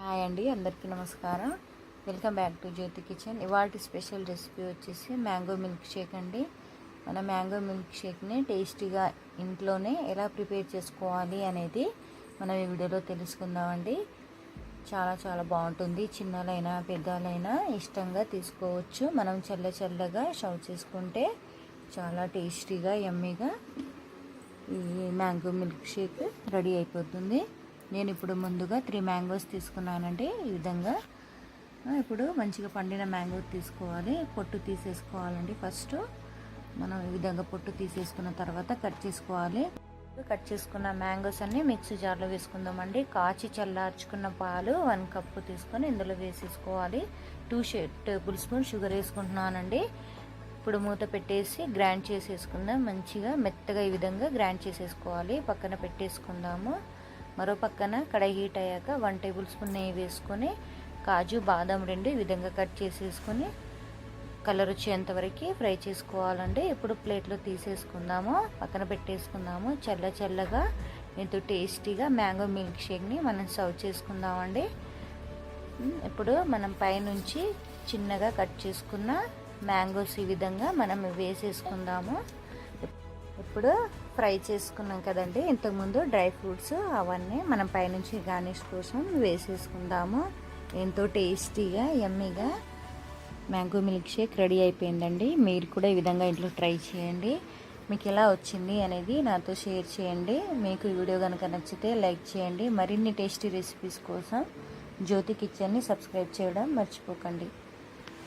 Hi అండి అందరికీ నమస్కారం. Welcome back to Jyothi kitchen. ఇవాటి స్పెషల్ రెసిపీ వచ్చేసి మ్యాంగో మిల్క్ షేక్ అండి. మన మ్యాంగో మిల్క్ షేక్ని టేస్టీగా ఇంట్లోనే ఎలా ప్రిపేర్ చేసుకోవాలి అనేది మనం ఈ వీడియోలో తెలుసుకుందామండి. చాలా చాలా బాగుంటుంది. చిన్నలైనా పెద్దలైనా ఇష్టంగా తీసుకోవచ్చు. మనం చల్ల చల్లగా షవ్ చేసుకుంటే చాలా టేస్టీగా ఎమ్మీగా ఈ మ్యాంగో మిల్క్ షేక్ రెడీ అయిపోతుంది. నేను ఇప్పుడు ముందుగా త్రీ మ్యాంగోస్ తీసుకున్నానండి. ఈ విధంగా ఇప్పుడు మంచిగా పండిన మ్యాంగో తీసుకోవాలి. పొట్టు తీసేసుకోవాలండి ఫస్ట్. మనం ఈ విధంగా పొట్టు తీసేసుకున్న తర్వాత కట్ చేసుకోవాలి. కట్ చేసుకున్న మ్యాంగోస్ అన్ని మిక్సీ జార్లో వేసుకుందామండి. కాచి చల్లార్చుకున్న పాలు వన్ కప్పు తీసుకొని ఇందులో వేసేసుకోవాలి. టూ షే టేబుల్ స్పూన్ షుగర్ వేసుకుంటున్నానండి. ఇప్పుడు మూత పెట్టేసి గ్రైండ్ చేసేసుకుందాం. మంచిగా మెత్తగా ఈ విధంగా గ్రైండ్ చేసేసుకోవాలి. పక్కన పెట్టేసుకుందాము. మరో పక్కన కడాయి హీట్ అయ్యాక వన్ టేబుల్ స్పూన్ నెయ్యి వేసుకొని కాజు బాదం రెండు ఈ విధంగా కట్ చేసేసుకొని కలర్ వచ్చేంత వరకు ఫ్రై చేసుకోవాలండి. ఇప్పుడు ప్లేట్లో తీసేసుకుందాము పక్కన పెట్టేసుకుందాము చల్ల చల్లగా ఎంతో టేస్టీగా మ్యాంగో మిల్క్ షేక్ని మనం సర్వ్ చేసుకుందామండి. ఇప్పుడు మనం పైనుంచి చిన్నగా కట్ చేసుకున్న మ్యాంగోస్ ఈ విధంగా మనం వేసేసుకుందాము. ఇప్పుడు ఫ్రై చేసుకున్నాం కదండి. ఇంతకుముందు డ్రై ఫ్రూట్స్ అవన్నీ మనం పైనుంచి గార్నిష్ కోసం వేసేసుకుందాము. ఎంతో టేస్టీగా యమ్మీగా మ్యాంగో మిల్క్ షేక్ రెడీ అయిపోయిందండి. మీరు కూడా ఈ విధంగా ఇంట్లో ట్రై చేయండి. మీకు ఎలా వచ్చింది అనేది నాతో షేర్ చేయండి. మీకు ఈ వీడియో కనుక నచ్చితే లైక్ చేయండి. మరిన్ని టేస్టీ రెసిపీస్ కోసం జ్యోతి కిచెన్ని సబ్స్క్రైబ్ చేయడం మర్చిపోకండి.